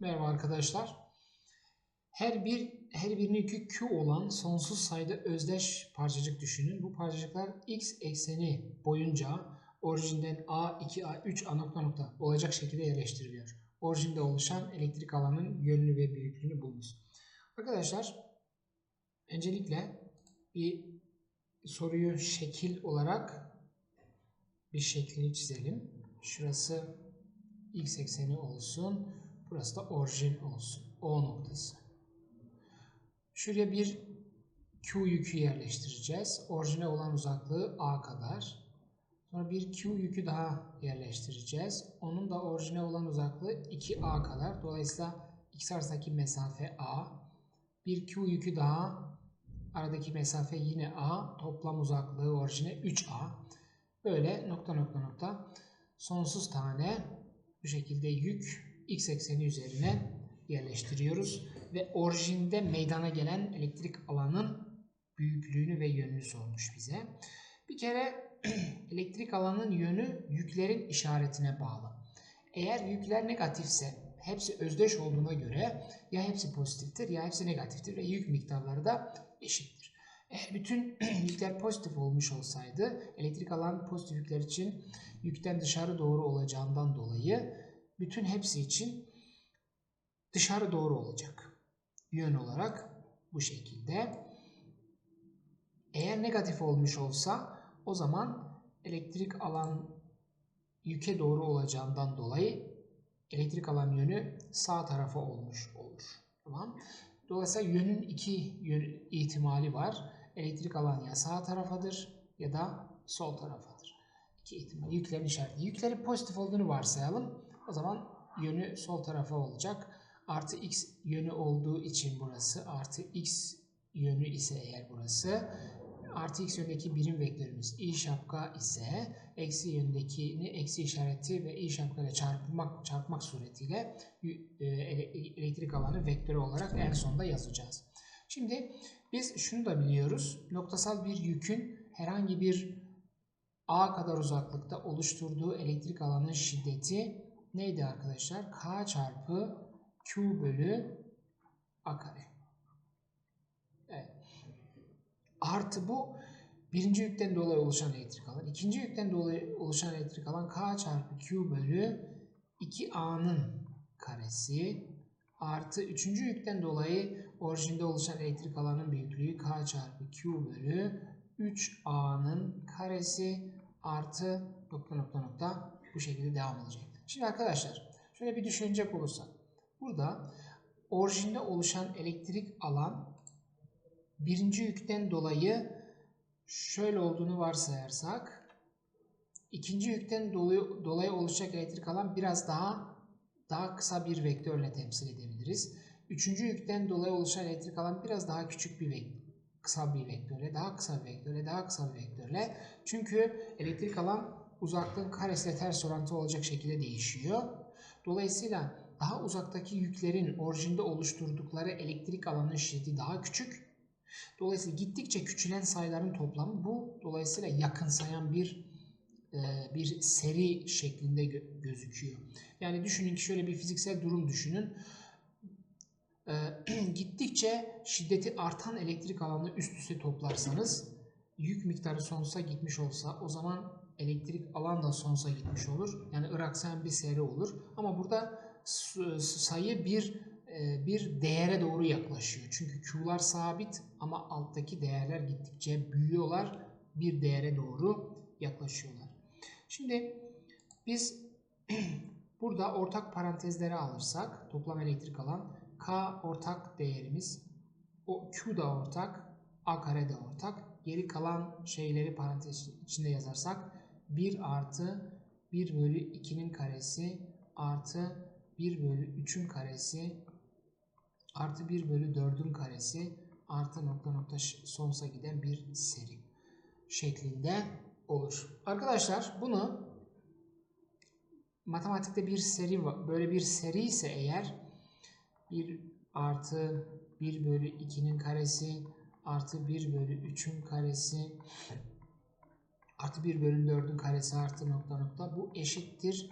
Merhaba arkadaşlar. Her bir her birinin yükü Q olan sonsuz sayıda özdeş parçacık düşünün. Bu parçacıklar x ekseni boyunca orijinden A, 2A, 3A nokta nokta olacak şekilde yerleştiriliyor. Orijinde oluşan elektrik alanının yönünü ve büyüklüğünü bulunuz. Arkadaşlar öncelikle bir soruyu şekil olarak bir şeklini çizelim. Şurası x ekseni olsun. Burası da orijin olsun. O noktası. Şuraya bir Q yükü yerleştireceğiz. Orijine olan uzaklığı A kadar. Sonra bir Q yükü daha yerleştireceğiz. Onun da orijine olan uzaklığı 2A kadar. Dolayısıyla x arasındaki mesafe A. Bir Q yükü daha. Aradaki mesafe yine A. Toplam uzaklığı orijine 3A. Böyle nokta nokta nokta sonsuz tane bu şekilde yük x ekseni üzerine yerleştiriyoruz ve orijinde meydana gelen elektrik alanın büyüklüğünü ve yönünü sormuş bize. Bir kere elektrik alanın yönü yüklerin işaretine bağlı. Eğer yükler negatifse hepsi özdeş olduğuna göre ya hepsi pozitiftir ya hepsi negatiftir ve yük miktarları da eşittir. Eğer bütün yükler pozitif olmuş olsaydı elektrik alan pozitif yükler için yükten dışarı doğru olacağından dolayı bütün hepsi için dışarı doğru olacak. Yön olarak bu şekilde. Eğer negatif olmuş olsa o zaman elektrik alan yüke doğru olacağından dolayı elektrik alan yönü sağ tarafa olmuş olur. Tamam. Dolayısıyla yönün iki yön ihtimali var. Elektrik alan ya sağ tarafadır ya da sol tarafadır. İki ihtimal. Yüklerin işareti. Yüklerin pozitif olduğunu varsayalım. O zaman yönü sol tarafa olacak. Artı x yönü olduğu için burası artı x yönü ise eğer burası artı x yönündeki birim vektörümüz i şapka ise eksi yönündekini eksi işareti ve i şapka ile çarpmak, çarpmak suretiyle e, elektrik alanı vektörü olarak en sonda yazacağız. Şimdi biz şunu da biliyoruz. Noktasal bir yükün herhangi bir a kadar uzaklıkta oluşturduğu elektrik alanın şiddeti neydi arkadaşlar? K çarpı Q bölü A kare. Evet. Artı bu birinci yükten dolayı oluşan elektrik alan. İkinci yükten dolayı oluşan elektrik alan K çarpı Q bölü 2A'nın karesi artı üçüncü yükten dolayı orijinde oluşan elektrik alanın büyüklüğü K çarpı Q bölü 3A'nın karesi artı nokta nokta nokta bu şekilde devam edecek. Şimdi arkadaşlar şöyle bir düşünecek olursak. Burada orijinde oluşan elektrik alan birinci yükten dolayı şöyle olduğunu varsayarsak ikinci yükten dolayı, oluşacak elektrik alan biraz daha daha kısa bir vektörle temsil edebiliriz. Üçüncü yükten dolayı oluşan elektrik alan biraz daha küçük bir vektör kısa bir vektörle, daha kısa bir vektörle, daha kısa bir vektörle. Çünkü elektrik alan uzaklığın karesiyle ters orantı olacak şekilde değişiyor. Dolayısıyla daha uzaktaki yüklerin orijinde oluşturdukları elektrik alanının şiddeti daha küçük. Dolayısıyla gittikçe küçülen sayıların toplamı bu. Dolayısıyla yakınsayan bir e, bir seri şeklinde gözüküyor. Yani düşünün ki şöyle bir fiziksel durum düşünün. E, gittikçe şiddeti artan elektrik alanını üst üste toplarsanız yük miktarı sonsuza gitmiş olsa o zaman elektrik alan da sonsuza gitmiş olur. Yani ıraksayan bir seri olur. Ama burada sayı bir e, bir değere doğru yaklaşıyor. Çünkü Q'lar sabit ama alttaki değerler gittikçe büyüyorlar. Bir değere doğru yaklaşıyorlar. Şimdi biz burada ortak parantezleri alırsak toplam elektrik alan K ortak değerimiz o Q da ortak A kare de ortak. Geri kalan şeyleri parantez içinde yazarsak 1 artı 1 bölü 2'nin karesi artı 1 bölü 3'ün karesi artı 1 bölü 4'ün karesi artı nokta nokta sonsuza giden bir seri şeklinde olur. Arkadaşlar bunu matematikte bir seri böyle bir seri ise eğer 1 artı 1 bölü 2'nin karesi artı 1 bölü 3'ün karesi artı 1 bölü 4'ün karesi artı nokta nokta bu eşittir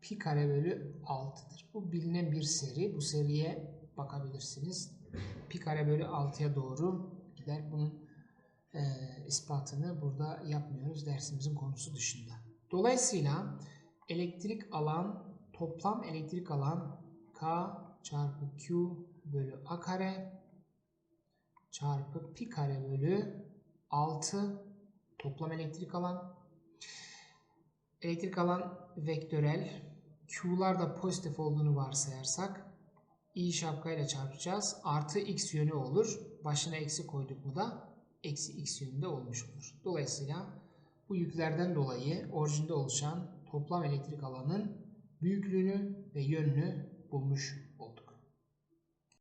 pi kare bölü 6'dır. Bu bilinen bir seri. Bu seriye bakabilirsiniz. Pi kare bölü 6'ya doğru gider. Bunun e, ispatını burada yapmıyoruz dersimizin konusu dışında. Dolayısıyla elektrik alan toplam elektrik alan K çarpı Q bölü A kare çarpı pi kare bölü 6 toplam elektrik alan. Elektrik alan vektörel. Q'lar da pozitif olduğunu varsayarsak i şapkayla çarpacağız. Artı x yönü olur. Başına eksi koyduk mu da eksi x yönünde olmuş olur. Dolayısıyla bu yüklerden dolayı orijinde oluşan toplam elektrik alanın büyüklüğünü ve yönünü bulmuş